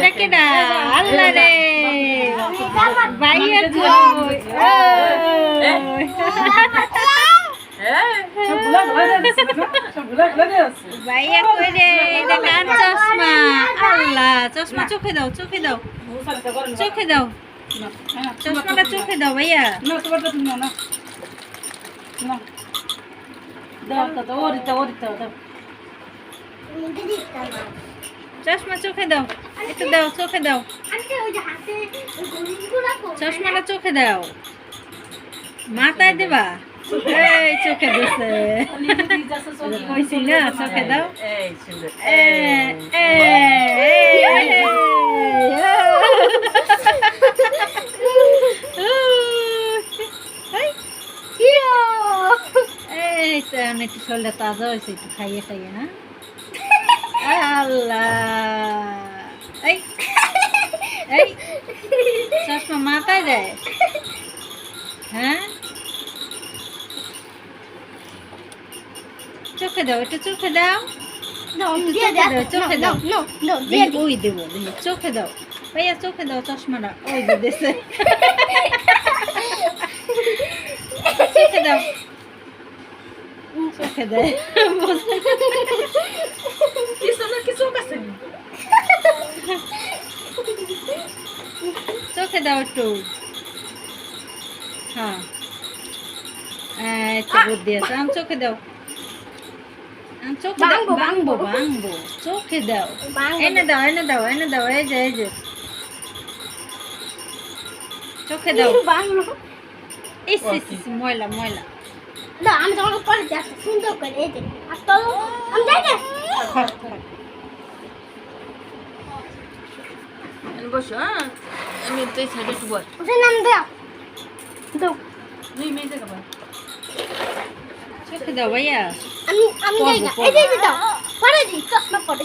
ওটা কেডা আল্লাহ রে ভাইয়া কই ওই। ভাইয়া কই রে এটা কার চশমা আল্লাহ চশমা চোখে দাও চোখে দাও চোখে দাও চশমাটা চোখে দাও ভাইয়া চশমা চোখে দাও একটু দাও চোখে দাও চশমাটা চোখে দাও মাথায় দেবা এই চোখে দিছে কইছি না চোখে দাও এই তো একটু শরীরটা তাজা হয়েছে একটু খাইয়ে খাইয়ে না আল্লাহ। এই এই চশমা মাথায় দেয় হ্যাঁ? চোখে দাও একটু চোখে দাও। চোখে দাও ওই দেবো চোখে দাও। ভাইয়া চোখে দাও চশমাটা ওই যে চোখে দাও। চোখে দেয় চোখে দাও একটু। হ্যাঁ। বুদ্ধি আছে আম চোখে দাও। আম চোখে দাও চোখে দাও। এনে দাও এনে দাও এনে দাও এই যে এই যে। চোখে দাও। ইস ইস ইস, ময়লা ময়লা। আমি তোমাকে পরে যাচ্ছি সুন্দর করে এই যে। আর তো আমি যাই বসো হ্যাঁ? আমি তো সাইডে একটু বস। ওদের নাম দাও। দাও। দুই মিনিটে খাবার চোখে দাও ভাইয়া। আমি আমি যাই না। এই যে দাও। পরে দিই। চশমা পরে